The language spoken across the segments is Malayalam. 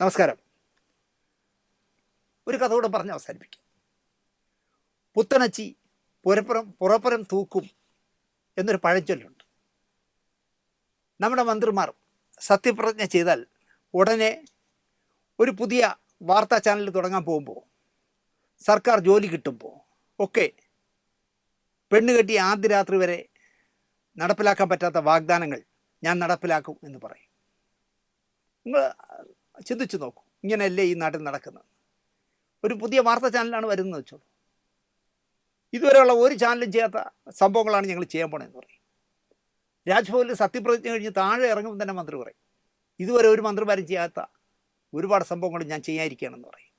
നമസ്കാരം. ഒരു കഥ കൂടെ പറഞ്ഞ് അവസാനിപ്പിക്കാം. പുത്തനച്ചി പുരപ്പുറം പുറപ്പുറം തൂക്കും എന്നൊരു പഴഞ്ചൊല്ലുണ്ട്. നമ്മുടെ മന്ത്രിമാർ സത്യപ്രതിജ്ഞ ചെയ്താൽ ഉടനെ ഒരു പുതിയ വാർത്താ ചാനൽ തുടങ്ങാൻ പോകുമ്പോൾ സർക്കാർ ജോലി കിട്ടുമ്പോൾ ഒക്കെ പെണ്ണ് കെട്ടി ആദ്യ രാത്രി വരെ നടപ്പിലാക്കാൻ പറ്റാത്ത വാഗ്ദാനങ്ങൾ ഞാൻ നടപ്പിലാക്കും എന്ന് പറയും. നിങ്ങൾ ചിന്തിച്ചു നോക്കൂ. ഇങ്ങനെയല്ലേ ഈ നാട്ടിൽ നടക്കുന്നത്? ഒരു പുതിയ വാർത്താ ചാനലാണ് വരുന്നത് വെച്ചോളൂ. ഇതുവരെയുള്ള ഒരു ചാനലും ചെയ്യാത്ത സംഭവങ്ങളാണ് ഞങ്ങൾ ചെയ്യാൻ പോണതെന്ന് പറയും. രാജ്ഭവനിൽ സത്യപ്രതിജ്ഞ കഴിഞ്ഞ് താഴെ ഇറങ്ങുമ്പോൾ തന്നെ മന്ത്രി പറയും. ഇതുവരെ ഒരു മന്ത്രിമാരും ചെയ്യാത്ത ഒരുപാട് സംഭവങ്ങൾ ഞാൻ ചെയ്യാതിരിക്കുകയാണെന്ന് പറയും.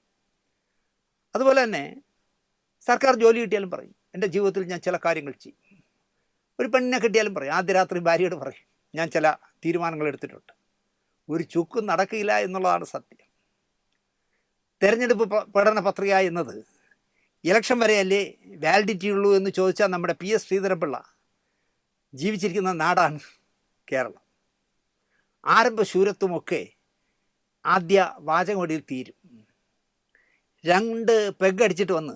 അതുപോലെ തന്നെ സർക്കാർ ജോലി കിട്ടിയാലും പറയും. എന്റെ ജീവിതത്തിൽ ഞാൻ ചില കാര്യങ്ങൾ ചെയ്യും. ഒരു പെണ്ണിനെ കിട്ടിയാലും പറയും. ആദ്യ രാത്രി ഭാര്യയോട് പറയും. ഞാൻ ചില തീരുമാനങ്ങൾ എടുത്തിട്ടുണ്ട്. ഒരു ചുക്കും നടക്കില്ല എന്നുള്ളതാണ് സത്യം. തെരഞ്ഞെടുപ്പ് പഠന പത്രിക എന്നത് ഇലക്ഷൻ വരെയല്ലേ വാലിഡിറ്റി ഉള്ളൂ എന്ന് ചോദിച്ചാൽ നമ്മുടെ പി എസ് ശ്രീധരപിള്ള ജീവിച്ചിരിക്കുന്ന നാടാണ് കേരളം. ആരംഭ ശൂരത്വമൊക്കെ ആദ്യ വാചകമടിയിൽ തീരും. രണ്ട് പെഗ് അടിച്ചിട്ട് വന്ന്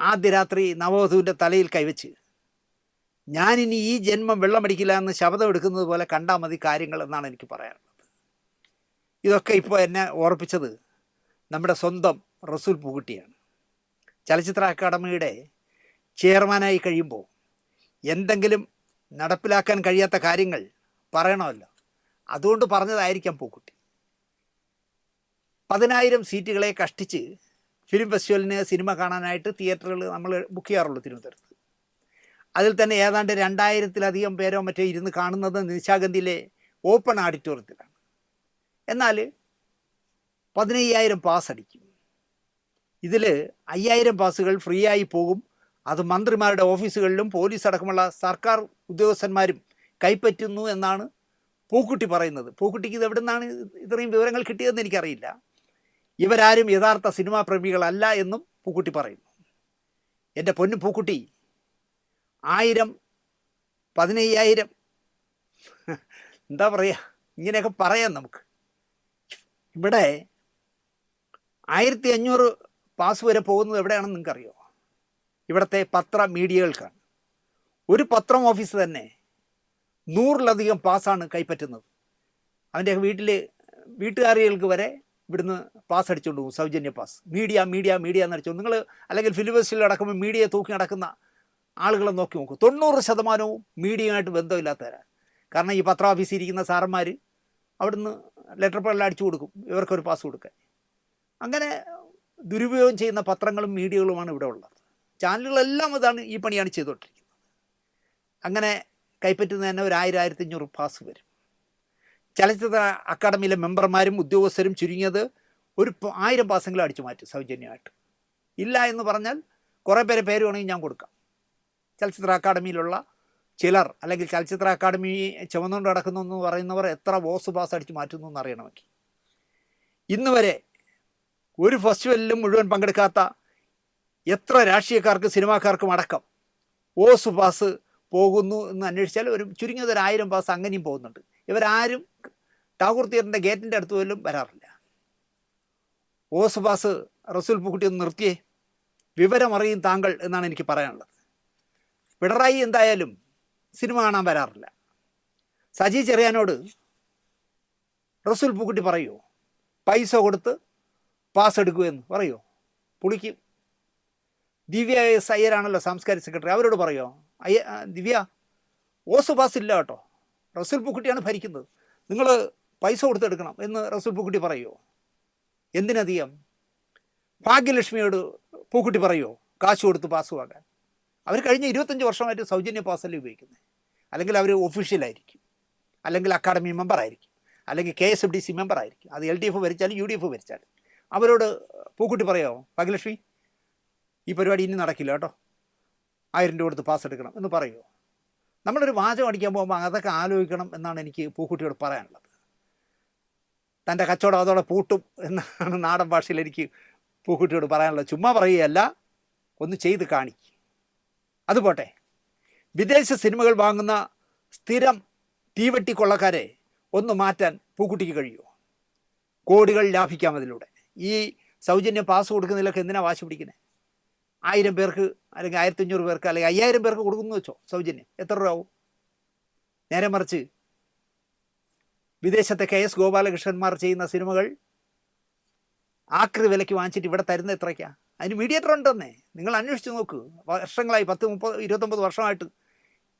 ആദ്യ രാത്രി നവവധുവിന്റെ തലയിൽ കൈവച്ച് ഞാനിനി ഈ ജന്മം വെള്ളമടിക്കില്ല എന്ന് ശബ്ദം എടുക്കുന്നത് പോലെ കണ്ടാൽ മതി കാര്യങ്ങൾ എന്നാണ് എനിക്ക് പറയാനുള്ളത്. ഇതൊക്കെ ഇപ്പോൾ എന്നെ ഓർപ്പിച്ചത് നമ്മുടെ സ്വന്തം റസൂൽ പൂക്കുട്ടിയാണ് ചലച്ചിത്ര അക്കാദമിയുടെ ചെയർമാനായി കഴിയുമ്പോൾ എന്തെങ്കിലും നടപ്പിലാക്കാൻ കഴിയാത്ത കാര്യങ്ങൾ പറയണമല്ലോ. അതുകൊണ്ട് പറഞ്ഞതായിരിക്കാം പൂക്കുട്ടി പതിനായിരം സീറ്റുകളെ കഷ്ടിച്ച് ഫിലിം ഫെസ്റ്റിവലിന് സിനിമ കാണാനായിട്ട് തിയേറ്ററുകൾ നമ്മൾ ബുക്ക് ചെയ്യാറുള്ളൂ തിരുവനന്തപുരത്ത്. അതിൽ തന്നെ ഏതാണ്ട് രണ്ടായിരത്തിലധികം പേരോ മറ്റോ ഇരുന്ന് കാണുന്നത് നിശാഗന്ധിയിലെ ഓപ്പൺ ഓഡിറ്റോറിയത്തിലാണ്. എന്നാൽ പതിനയ്യായിരം പാസ് അടിക്കും. ഇതിൽ അയ്യായിരം പാസുകൾ ഫ്രീ ആയി പോകും. അത് മന്ത്രിമാരുടെ ഓഫീസുകളിലും പോലീസ് അടക്കമുള്ള സർക്കാർ ഉദ്യോഗസ്ഥന്മാരും കൈപ്പറ്റുന്നു എന്നാണ് പൂക്കുട്ടി പറയുന്നത്. പൂക്കുട്ടിക്ക് ഇത് എവിടെ നിന്നാണ് ഇത്രയും വിവരങ്ങൾ കിട്ടിയതെന്ന് എനിക്കറിയില്ല. ഇവരാരും യഥാർത്ഥ സിനിമാ പ്രേമികളല്ല എന്നും പൂക്കുട്ടി പറയുന്നു. എന്റെ പൊന്നു പൂക്കുട്ടി ആയിരം പതിനയ്യായിരം എന്താ പറയുക ഇങ്ങനെയൊക്കെ പറയാം നമുക്ക്. ഇവിടെ ആയിരത്തി അഞ്ഞൂറ് പാസ് വരെ പോകുന്നത് എവിടെയാണെന്ന് നിങ്ങൾക്കറിയോ? ഇവിടുത്തെ പത്ര മീഡിയകൾക്കാണ്. ഒരു പത്രം ഓഫീസ് തന്നെ നൂറിലധികം പാസ്സാണ് കൈപ്പറ്റുന്നത്. അവന്റെ വീട്ടിൽ വീട്ടുകാരികൾക്ക് വരെ ഇവിടുന്ന് പാസ് അടിച്ചുകൊണ്ട് പോകും സൗജന്യ പാസ്. മീഡിയ മീഡിയ മീഡിയ എന്ന് അടിച്ചു നിങ്ങൾ അല്ലെങ്കിൽ ഫിലിബസ്റ്റിൽ അടക്കുമ്പോൾ മീഡിയ തൂക്കി നടക്കുന്ന ആളുകളെ നോക്കി നോക്കും. തൊണ്ണൂറ് ശതമാനവും മീഡിയയുമായിട്ട് ബന്ധമില്ലാത്തവരാണ് കാരണം ഈ പത്ര ഓഫീസിൽ ഇരിക്കുന്ന സാറന്മാർ അവിടുന്ന് ലെറ്റർ പേരിൽ അടിച്ചു കൊടുക്കും. ഇവർക്കൊരു പാസ് കൊടുക്കാൻ. അങ്ങനെ ദുരുപയോഗം ചെയ്യുന്ന പത്രങ്ങളും മീഡിയകളുമാണ് ഇവിടെ ഉള്ളത്. ചാനലുകളെല്ലാം അതാണ് ഈ പണിയാണ് ചെയ്തുകൊണ്ടിരിക്കുന്നത്. അങ്ങനെ കൈപ്പറ്റുന്ന തന്നെ ഒരു ആയിരം ആയിരത്തി അഞ്ഞൂറ് പാസ് വരും. ചലച്ചിത്ര അക്കാദമിയിലെ മെമ്പർമാരും ഉദ്യോഗസ്ഥരും ചുരുങ്ങിയത് ഒരു ആയിരം പാസെങ്കിലും അടിച്ചു മാറ്റും സൗജന്യമായിട്ട്. ഇല്ല എന്ന് പറഞ്ഞാൽ കുറേ പേരെ പേര് വേണമെങ്കിൽ ഞാൻ കൊടുക്കാം. ചലച്ചിത്ര അക്കാദമിയിലുള്ള ചിലർ അല്ലെങ്കിൽ ചലച്ചിത്ര അക്കാദമി ചുമന്നുകൊണ്ട് നടക്കുന്നു എന്ന് പറയുന്നവർ എത്ര ബോസ് പാസ് അടിച്ച് മാറ്റുന്നു എന്ന് അറിയണമെങ്കിൽ. ഇന്ന് വരെ ഒരു ഫെസ്റ്റിവലിലും മുഴുവൻ പങ്കെടുക്കാത്ത എത്ര രാഷ്ട്രീയക്കാർക്ക് സിനിമാക്കാർക്കും അടക്കം ഓസ് പാസ് പോകുന്നു എന്ന് അന്വേഷിച്ചാൽ ഒരു ചുരുങ്ങിയത് ഒരു ആയിരം പാസ് അങ്ങനെയും പോകുന്നുണ്ട്. ഇവരാരും ടാഗൂർ തിയേറ്ററിന്റെ ഗേറ്റിന്റെ അടുത്ത് പോലും വരാറില്ല. ഓസ് പാസ് റസൂൽ പൂക്കുട്ടി ഒന്ന് നിർത്തിയേ. വിവരമറിയും താങ്കൾ എന്നാണ് എനിക്ക് പറയാനുള്ളത്. പിണറായി എന്തായാലും സിനിമ കാണാൻ വരാറില്ല. സജി ചെറിയാനോട് റസൂൽ പൂക്കുട്ടി പറയുമോ പൈസ കൊടുത്ത് പാസ് എടുക്കുമെന്ന് പറയുമോ പുളിക്ക് ദിവ്യ എസ് അയ്യരാണല്ലോ സാംസ്കാരിക സെക്രട്ടറി അവരോട് പറയുമോ അയ്യ ദിവ്യ ഓസ് പാസ് ഇല്ല കേട്ടോ. റസൂൽ പൂക്കുട്ടിയാണ് ഭരിക്കുന്നത്. നിങ്ങൾ പൈസ കൊടുത്തെടുക്കണം എന്ന് റസൂൽ പൂക്കുട്ടി പറയുമോ എന്തിനധികം ഭാഗ്യലക്ഷ്മിയോട് പൂക്കുട്ടി പറയുമോ കാശ് കൊടുത്ത് പാസ് വാങ്ങാൻ അവർ കഴിഞ്ഞ ഇരുപത്തഞ്ച് വർഷമായിട്ട് സൗജന്യ പാസ്സല്ലേ ഉപയോഗിക്കുന്നത് അല്ലെങ്കിൽ അവർ ഒഫീഷ്യലായിരിക്കും അല്ലെങ്കിൽ അക്കാഡമി മെമ്പർ ആയിരിക്കും. അല്ലെങ്കിൽ K S F D C member ആയിരിക്കും. അത് എൽ ഡി എഫ് ഭരിച്ചാലും യു ഡി എഫ് ഭരിച്ചാലും. അവരോട് പൂക്കുട്ടി പറയാമോ? ഭാഗ്യലക്ഷ്മി ഈ പരിപാടി ഇനി നടക്കില്ല കേട്ടോ. ആയിരം രൂപ കൊടുത്ത് പാസ് എടുക്കണം എന്ന് പറയുമോ? നമ്മളൊരു വാചകം അടിക്കാൻ പോകുമ്പോൾ അതൊക്കെ ആലോചിക്കണം എന്നാണ് എനിക്ക് പൂക്കുട്ടിയോട് പറയാനുള്ളത്. തന്റെ കച്ചവടം അതോടെ പൂട്ടും എന്നാണ് നാടൻ ഭാഷയിൽ എനിക്ക് പൂക്കുട്ടിയോട് പറയാനുള്ളത്. ചുമ്മാ പറയുകയല്ല ഒന്ന് ചെയ്ത് കാണിക്കും. അതുപോട്ടെ വിദേശ സിനിമകൾ വാങ്ങുന്ന സ്ഥിരം തീവട്ടി കൊള്ളക്കാരെ ഒന്ന് മാറ്റാൻ പൂക്കുട്ടിക്ക് കഴിയുമോ? കോടികൾ ലാഭിക്കാം അതിലൂടെ. ഈ സൗജന്യ പാസ് കൊടുക്കുന്നതിലൊക്കെ എന്തിനാ വാശി പിടിക്കുന്നത് ആയിരം പേർക്ക് അല്ലെങ്കിൽ ആയിരത്തി അഞ്ഞൂറ് പേർക്ക് അല്ലെങ്കിൽ അയ്യായിരം പേർക്ക് കൊടുക്കുന്നു വെച്ചോ സൗജന്യം. എത്ര രൂപ ആവും? നേരെ മറിച്ച് വിദേശത്തെ കെ എസ് ഗോപാലകൃഷ്ണന്മാർ ചെയ്യുന്ന സിനിമകൾ ആക്രി വിലയ്ക്ക് വാങ്ങിച്ചിട്ട് ഇവിടെ തരുന്ന എത്രയ്ക്കാ? അതിന് മീഡിയേറ്റർ ഉണ്ടെന്നേ. നിങ്ങൾ അന്വേഷിച്ച് നോക്ക്. വർഷങ്ങളായി പത്ത് മുപ്പത് ഇരുപത്തൊമ്പത് വർഷമായിട്ട്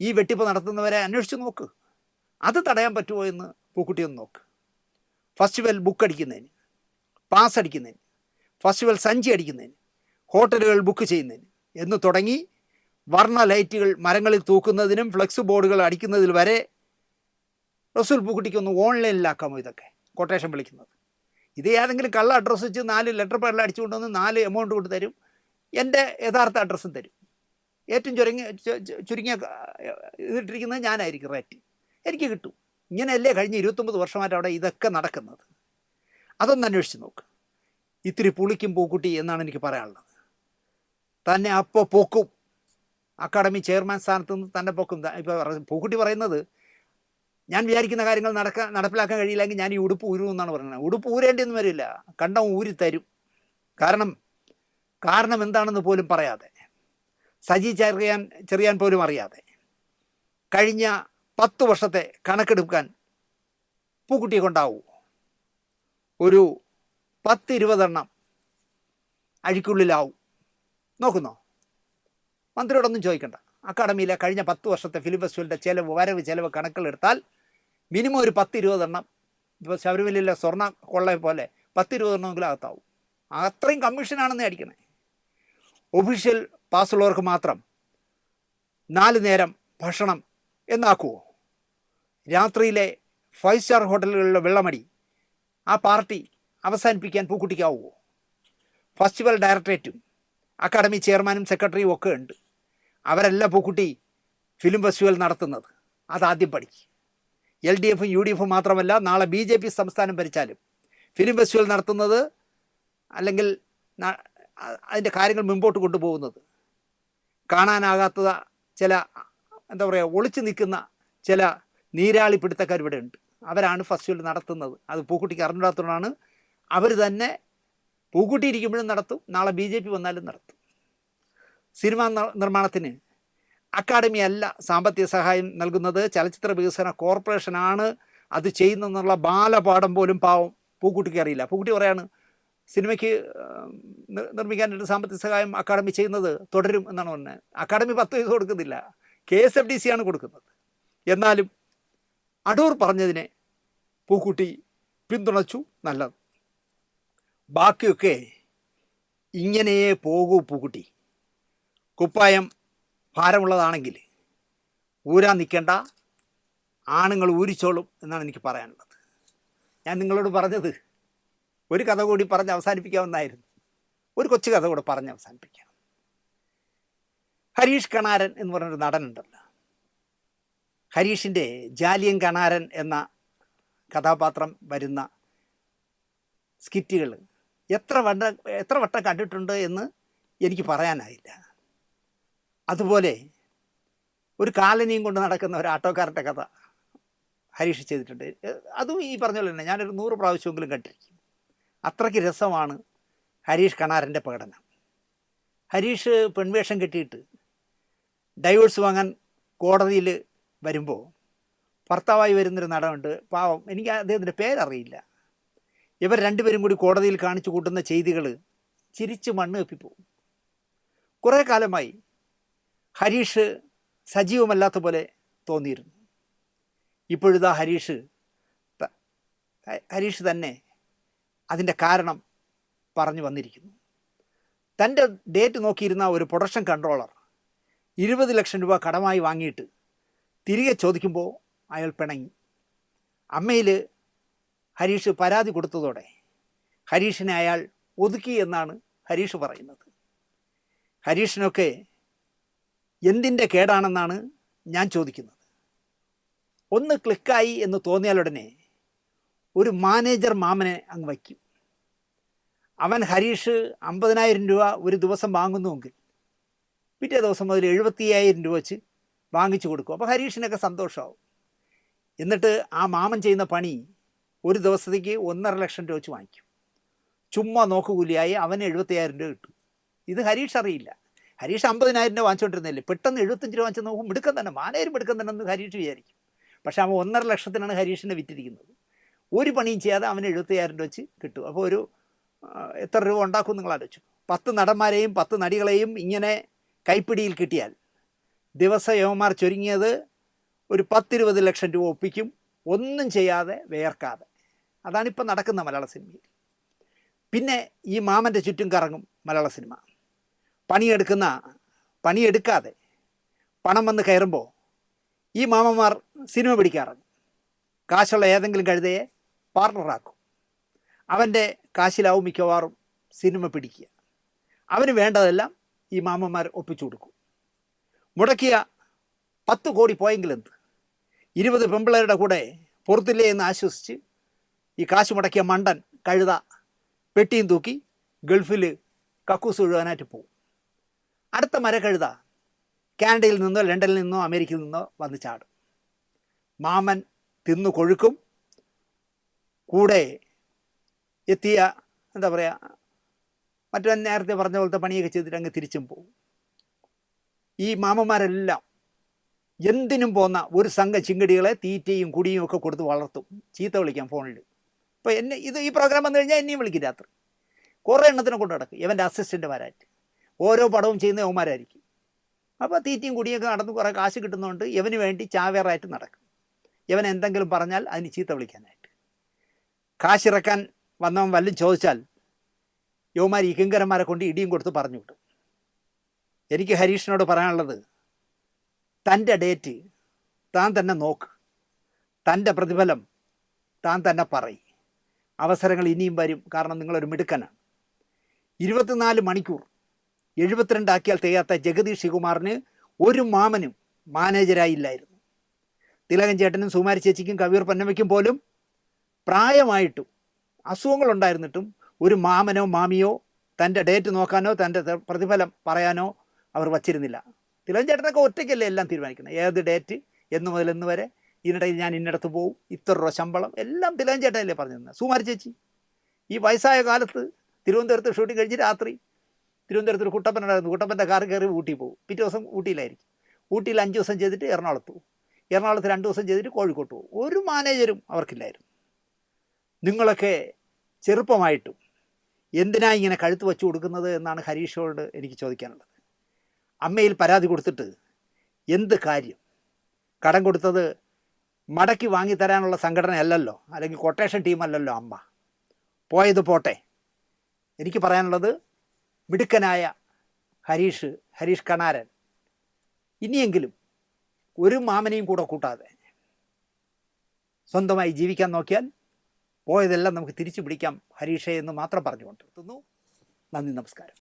ഈ വെട്ടിപ്പ് നടത്തുന്നവരെ അന്വേഷിച്ച് നോക്ക്. അത് തടയാൻ പറ്റുമോ എന്ന് പൂക്കുട്ടി ഒന്ന് നോക്ക്. ഫസ്റ്റിവൽ ബുക്ക് അടിക്കുന്നതിന് പാസ് അടിക്കുന്നതിന് ഫസ്റ്റിവൽ സഞ്ചി അടിക്കുന്നതിന് ഹോട്ടലുകൾ ബുക്ക് ചെയ്യുന്നതിന് എന്ന് തുടങ്ങി വർണ ലൈറ്റുകൾ മരങ്ങളിൽ തൂക്കുന്നതിനും ഫ്ലെക്സ് ബോർഡുകൾ അടിക്കുന്നതിൽ വരെ റസൂൽ പൂക്കുട്ടിക്ക് ഒന്ന് ഓൺലൈനിലാക്കാമോ ഇതൊക്കെ? കൊട്ടേഷൻ വിളിക്കുന്നത്. ഇത് ഏതെങ്കിലും കള്ള അഡ്രസ്സ് വെച്ച് നാല് ലെറ്റർ പേരിൽ അടിച്ചുകൊണ്ടുവന്ന് നാല് എമൗണ്ട് കൊണ്ട് തരും. എന്റെ യഥാർത്ഥ അഡ്രസ്സും തരും. ഏറ്റവും ചുരുങ്ങി ചുരുങ്ങിയ ഇതിട്ടിരിക്കുന്നത് ഞാനായിരിക്കും റേറ്റ്. എനിക്ക് കിട്ടും. ഇങ്ങനെയല്ലേ കഴിഞ്ഞ ഇരുപത്തൊമ്പത് വർഷമായിട്ട് അവിടെ ഇതൊക്കെ നടക്കുന്നത്. അതൊന്ന് അന്വേഷിച്ച് നോക്ക്. ഇത്തിരി പുളിക്കും പൂക്കുട്ടി എന്നാണ് എനിക്ക് പറയാനുള്ളത്. തന്നെ അപ്പോൾ പൊക്കും. അക്കാഡമി ചെയർമാൻ സ്ഥാനത്ത് നിന്ന് തന്നെ പൊക്കും. ഇപ്പോൾ പൂക്കുട്ടി പറയുന്നത് ഞാൻ വിചാരിക്കുന്ന കാര്യങ്ങൾ നടക്കാൻ നടപ്പിലാക്കാൻ കഴിയില്ലെങ്കിൽ ഞാൻ ഈ ഉടുപ്പ് ഊരും എന്നാണ് പറയുന്നത്. ഉടുപ്പ് ഊരേണ്ടിയൊന്നും വരില്ല. കണ്ടം ഊരി തരും കാരണം കാരണം എന്താണെന്ന് പോലും പറയാതെ. സജി ചെറിയാൻ ചെറിയാൻ പോലും അറിയാതെ കഴിഞ്ഞ പത്ത് വർഷത്തെ കണക്കെടുക്കാൻ പൂക്കുട്ടിയെ കൊണ്ടാവൂ. ഒരു പത്ത് ഇരുപതെണ്ണം അഴിക്കുള്ളിലാവും. നോക്കുന്നോ? മന്ത്രിയോടൊന്നും ചോദിക്കണ്ട. അക്കാഡമിയിലെ കഴിഞ്ഞ പത്ത് വർഷത്തെ ഫിലിം ഫെസ്റ്റിവലിന്റെ ചിലവ് വരവ് ചിലവ് കണക്കിലെടുത്താൽ മിനിമം ഒരു പത്ത് ഇരുപതെണ്ണം ഇപ്പോൾ ശബരിമലയിലെ സ്വർണ കൊള്ളയെ പോലെ പത്ത് ഇരുപതെണ്ണമെങ്കിലും അകത്താവും. അത്രയും കമ്മീഷനാണെന്ന് അടിക്കണേ. ഒഫീഷ്യൽ പാസ്സുള്ളവർക്ക് മാത്രം നാല് നേരം ഭക്ഷണം എന്നാക്കുമോ രാത്രിയിലെ ഫൈവ് സ്റ്റാർ ഹോട്ടലുകളിലെ വെള്ളമടി ആ പാർട്ടി അവസാനിപ്പിക്കാൻ പൂക്കുട്ടിക്കാവുമോ ഫെസ്റ്റിവൽ ഡയറക്ടറേറ്റും അക്കാഡമി ചെയർമാനും സെക്രട്ടറിയും ഒക്കെ ഉണ്ട്. അവരല്ല പൂക്കുട്ടി ഫിലിം ഫെസ്റ്റിവൽ നടത്തുന്നത്. അതാദ്യം പഠിക്കും. എൽ ഡി എഫും യു ഡി എഫും മാത്രമല്ല നാളെ ബി ജെ പി സംസ്ഥാനം ഭരിച്ചാലും ഫിലിം ഫെസ്റ്റിവൽ നടത്തുന്നത് അല്ലെങ്കിൽ അതിന്റെ കാര്യങ്ങൾ മുമ്പോട്ട് കൊണ്ടുപോകുന്നത് കാണാനാകാത്ത ചില എന്താ പറയുക ഒളിച്ചു നിൽക്കുന്ന ചില നീരാളി പിടുത്തക്കാർ ഇവിടെ ഉണ്ട്. അവരാണ് ഫെസ്റ്റിവൽ നടത്തുന്നത്. അത് പൂക്കുട്ടിക്ക് അറിഞ്ഞിടാത്തതുകൊണ്ടാണ് അവർ തന്നെ പൂക്കുട്ടി ഇരിക്കുമ്പോഴും നടത്തും നാളെ ബി ജെ പി വന്നാലും നടത്തും. സിനിമാ നിർമ്മാണത്തിന് അക്കാഡമി അല്ല സാമ്പത്തിക സഹായം നൽകുന്നത്. ചലച്ചിത്ര വികസന കോർപ്പറേഷനാണ് അത് ചെയ്യുന്നതെന്നുള്ള ബാലപാഠം പോലും പാവം പൂക്കുട്ടിക്ക് അറിയില്ല. പൂക്കുട്ടി പറയാണ് സിനിമയ്ക്ക് നിർമ്മിക്കാനായിട്ട് സാമ്പത്തിക സഹായം അക്കാഡമി ചെയ്യുന്നത് തുടരും എന്നാണ് പറഞ്ഞത് അക്കാഡമി പത്ത് പൈസ കൊടുക്കുന്നില്ല. K S F D C ആണ് കൊടുക്കുന്നത്. എന്നാലും അടൂർ പറഞ്ഞതിനെ പൂക്കുട്ടി പിന്തുണച്ചു നല്ലത്. ബാക്കിയൊക്കെ ഇങ്ങനെയേ പോകൂ പൂക്കുട്ടി. കുപ്പായം ഭാരമുള്ളതാണെങ്കിൽ ഊരാൻ നിൽക്കേണ്ട. ആണുങ്ങൾ ഊരിച്ചോളും എന്നാണ് എനിക്ക് പറയാനുള്ളത്. ഞാൻ നിങ്ങളോട് പറഞ്ഞത് ഒരു കഥ കൂടി പറഞ്ഞ് അവസാനിപ്പിക്കാവുന്നായിരുന്നു ഒരു കൊച്ചു കഥ കൂടെ പറഞ്ഞ് അവസാനിപ്പിക്കാം. ഹരീഷ് കണാരൻ എന്ന് പറഞ്ഞൊരു നടനുണ്ടല്ലോ. ഹരീഷിന്റെ ജാലിയൻ കണാരൻ എന്ന കഥാപാത്രം വരുന്ന സ്കിറ്റുകൾ എത്ര വട്ട എത്ര വട്ടം കണ്ടിട്ടുണ്ട് എന്ന് എനിക്ക് പറയാനായില്ല. അതുപോലെ ഒരു കാലനിയും കൊണ്ട് നടക്കുന്ന ഒരു ആട്ടോക്കാരന്റെ കഥ ഹരീഷ് ചെയ്തിട്ടുണ്ട്. അതും ഈ പറഞ്ഞ പോലെ തന്നെ ഞാനൊരു നൂറ് പ്രാവശ്യമെങ്കിലും കണ്ടിരിക്കും. അത്രയ്ക്ക് രസമാണ് ഹരീഷ് കണാരന്റെ പ്രകടനം. ഹരീഷ് പെൺവേഷം കെട്ടിയിട്ട് ഡൈവോഴ്സ് വാങ്ങാൻ കോടതിയിൽ വരുമ്പോൾ ഭർത്താവായി വരുന്നൊരു നടനുണ്ട്. പാവം. എനിക്ക് അദ്ദേഹത്തിന്റെ പേരറിയില്ല. ഇവർ രണ്ടുപേരും കൂടി കോടതിയിൽ കാണിച്ചു കൂട്ടുന്ന ചെയ്തികൾ ചിരിച്ച് മണ്ണ് കപ്പിപ്പോവും കുറേ കാലമായി ഹരീഷ് സജീവമല്ലാത്ത പോലെ തോന്നിയിരുന്നു. ഇപ്പോഴിതാ ഹരീഷ് ഹരീഷ് തന്നെ അതിന്റെ കാരണം പറഞ്ഞു വന്നിരിക്കുന്നു. തന്റെ ഡേറ്റ് നോക്കിയിരുന്ന ഒരു പ്രൊഡക്ഷൻ കൺട്രോളർ ഇരുപത് ലക്ഷം രൂപ കടമായി വാങ്ങിയിട്ട് തിരികെ ചോദിക്കുമ്പോൾ അയാൾ പിണങ്ങി. അമ്മയിൽ ഹരീഷ് പരാതി കൊടുത്തതോടെ ഹരീഷിനെ അയാൾ ഒതുക്കി എന്നാണ് ഹരീഷ് പറയുന്നത്. ഹരീഷിനൊക്കെ എന്തിന്റെ കേടാണെന്നാണ് ഞാൻ ചോദിക്കുന്നത്. ഒന്ന് ക്ലിക്കായി എന്ന് തോന്നിയാലുടനെ ഒരു മാനേജർ മാമനെ അങ്ങ് വയ്ക്കും. അവൻ ഹരീഷ് അമ്പതിനായിരം രൂപ ഒരു ദിവസം വാങ്ങുന്നുവെങ്കിൽ പിറ്റേ ദിവസം മുതൽ എഴുപത്തി അയ്യായിരം രൂപ വെച്ച് വാങ്ങിച്ചു കൊടുക്കും. അപ്പോൾ ഹരീഷിനൊക്കെ സന്തോഷമാവും. എന്നിട്ട് ആ മാമൻ ചെയ്യുന്ന പണി ഒരു ദിവസത്തേക്ക് ഒന്നര ലക്ഷം രൂപ വെച്ച് വാങ്ങിക്കും. ചുമ്മാ നോക്കുകൂലിയായി അവന് എഴുപത്തയ്യായിരം രൂപ കിട്ടും. ഇത് ഹരീഷ് അറിയില്ല. ഹരീഷ് അമ്പതിനായിരം രൂപ വാങ്ങിച്ചുകൊണ്ടിരുന്നില്ലേ പെട്ടെന്ന് എഴുപത്തഞ്ച് രൂപ വാങ്ങിച്ച് നോക്കും മിടുക്കം തന്നെ മാനേരും മിടുക്കം തന്നെ എന്ന് ഹരീഷ് വിചാരിക്കും. പക്ഷേ അവൻ ഒന്നര ലക്ഷത്തിനാണ് ഹരീഷിനെ വിറ്റിരിക്കുന്നത്. ഒരു പണിയും ചെയ്യാതെ അവന് എഴുപത്തയ്യായിരം രൂപ വെച്ച് കിട്ടും. അപ്പോൾ ഒരു എത്ര രൂപ ഉണ്ടാക്കും നിങ്ങൾ ആലോചിച്ചു. പത്ത് നടന്മാരെയും പത്ത് നടികളെയും ഇങ്ങനെ കൈപ്പിടിയിൽ കിട്ടിയാൽ ദിവസ യവന്മാർ ചുരുങ്ങിയത് ഒരു പത്തിരുപത് ലക്ഷം രൂപ ഒപ്പിക്കും. ഒന്നും ചെയ്യാതെ വേർക്കാതെ. അതാണിപ്പോൾ നടക്കുന്ന മലയാള സിനിമയിൽ. പിന്നെ ഈ മാമന്റെ ചുറ്റും കറങ്ങും മലയാള സിനിമ. പണിയെടുക്കുന്ന പണിയെടുക്കാതെ പണം വന്ന് കയറുമ്പോൾ ഈ മാമന്മാർ സിനിമ പിടിക്കാറുണ്ട് കാശുള്ള ഏതെങ്കിലും കഴുതയെ പാർട്ണറാക്കും. അവന്റെ കാശിലാവും മിക്കവാറും സിനിമ പിടിക്കുക. അവന് വേണ്ടതെല്ലാം ഈ മാമന്മാർ ഒപ്പിച്ചു കൊടുക്കും. മുടക്കിയ പത്ത് കോടി പോയെങ്കിലെന്ത് ഇരുപത് പെമ്പിളരുടെ കൂടെ പുറത്തില്ലേ എന്ന് ആശ്വസിച്ച് ഈ കാശ് മുടക്കിയ മണ്ടൻ കഴുത പെട്ടിയും തൂക്കി ഗൾഫിൽ കക്കൂസ് ഒഴുകാനായിട്ട് പോകും അടുത്ത മരക്കഴുത കാനഡയിൽ നിന്നോ ലണ്ടനിൽ നിന്നോ അമേരിക്കയിൽ നിന്നോ വന്ന് ചാടും. മാമൻ തിന്നു കൊഴുക്കും കൂടെ എത്തിയ എന്താ പറയുക മറ്റു നേരത്തെ പറഞ്ഞ പോലത്തെ പണിയൊക്കെ ചെയ്തിട്ട് അങ്ങ് തിരിച്ചും പോകും. ഈ മാമന്മാരെല്ലാം എന്തിനും പോന്ന ഒരു സംഘം ചിങ്കടികളെ തീറ്റയും കുടിയും ഒക്കെ കൊടുത്ത് വളർത്തും. ചീത്ത വിളിക്കാം ഫോണിൽ ഇപ്പോൾ എന്നെ ഇത് ഈ പ്രോഗ്രാം വന്നു കഴിഞ്ഞാൽ എന്നെയും വിളിക്കും രാത്രി. കുറേ എണ്ണത്തിനെ കൊണ്ട് നടക്കും ഇവന്റെ അസിസ്റ്റന്റുമാരായിട്ട് ഓരോ പടവും ചെയ്യുന്ന യവന്മാരായിരിക്കും അപ്പോൾ തീറ്റയും കുടിയൊക്കെ നടന്ന് കുറേ കാശ് കിട്ടുന്നതുകൊണ്ട് ഇവന് വേണ്ടി ചാവേറായിട്ട് നടക്കും. ഇവൻ എന്തെങ്കിലും പറഞ്ഞാൽ അതിന് ചീത്ത വിളിക്കാനായിട്ട്. കാശിറക്കാൻ വന്നവൻ വല്ലതും ചോദിച്ചാൽ യോമാർ ഈ കൊണ്ട് ഇടിയും കൊടുത്ത് പറഞ്ഞു വിട്ടു. എനിക്ക് ഹരീഷിനോട് പറയാനുള്ളത് തന്റെ ഡേറ്റ് താൻ തന്നെ നോക്ക്. തന്റെ പ്രതിഫലം താൻ തന്നെ പറയും. അവസരങ്ങൾ ഇനിയും വരും. കാരണം നിങ്ങളൊരു മിടുക്കനാണ്. ഇരുപത്തിനാല് മണിക്കൂർ എഴുപത്തിരണ്ടാക്കിയാൽ തികയാത്ത ജഗദീഷ് ശ്രീകുമാറിന് ഒരു മാമനും മാനേജരായില്ലായിരുന്നു തിലകൻ ചേട്ടനും സുമാരി ചേച്ചിക്കും കവിയൂർ പന്നമ്മയ്ക്കും പോലും പ്രായമായിട്ടും അസുഖങ്ങളുണ്ടായിരുന്നിട്ടും ഒരു മാമനോ മാമിയോ തന്റെ ഡേറ്റ് നോക്കാനോ തന്റെ പ്രതിഫലം പറയാനോ അവർ വച്ചിരുന്നില്ല. തിലകൻ ഒറ്റയ്ക്കല്ലേ എല്ലാം തീരുമാനിക്കുന്നത്? ഏത് ഡേറ്റ് എന്ന് മുതൽ എന്ന് വരെ ഇതിനിടയിൽ ഞാൻ ഇന്നിടത്ത് പോവും ഇത്ര രൂപ ശമ്പളം എല്ലാം തിലകൻ ചേട്ടനല്ലേ പറഞ്ഞിരുന്നത്? സുമാരി ചേച്ചി ഈ വയസ്സായ കാലത്ത് തിരുവനന്തപുരത്ത് ഷൂട്ടിംഗ് കഴിഞ്ഞ് രാത്രി തിരുവനന്തപുരത്ത് ഒരു കുട്ടപ്പൻ ഉണ്ടായിരുന്നു. കുട്ടപ്പന്റെ കാർ കയറി ഊട്ടി പോകും പിറ്റേ ദിവസം ഊട്ടിയിലായിരിക്കും. ഊട്ടിയിൽ അഞ്ച് ദിവസം ചെയ്തിട്ട് എറണാകുളത്ത് പോകും എറണാകുളത്ത് രണ്ട് ദിവസം ചെയ്തിട്ട് കോഴിക്കോട്ട് പോകും ഒരു മാനേജരും അവർക്കില്ലായിരുന്നു. നിങ്ങളൊക്കെ ചെറുപ്പമായിട്ടും എന്തിനാ ഇങ്ങനെ കഴുത്ത് വെച്ച് കൊടുക്കുന്നത് എന്നാണ് ഹരീഷോട് എനിക്ക് ചോദിക്കാനുള്ളത്. അമ്മയിൽ പരാതി കൊടുത്തിട്ട് എന്ത് കാര്യം? കടം കൊടുത്തത് മടക്കി വാങ്ങി വാങ്ങിത്തരാനുള്ള സംഘടനയല്ലല്ലോ അല്ലെങ്കിൽ കൊട്ടേഷൻ ടീമല്ലല്ലോ അമ്മ. പോയത് പോട്ടെ. എനിക്ക് പറയാനുള്ളത് മിടുക്കനായ ഹരീഷ് ഹരീഷ് കണാരൻ. ഇനിയെങ്കിലും ഒരു മാമനെയും കൂടെ കൂട്ടാതെ സ്വന്തമായി ജീവിക്കാൻ നോക്കിയാൽ പോയതെല്ലാം നമുക്ക് തിരിച്ചു പിടിക്കാം ഹരീഷേ എന്ന് മാത്രം പറഞ്ഞുകൊണ്ട് നിർത്തുന്നു. നന്ദി നമസ്കാരം.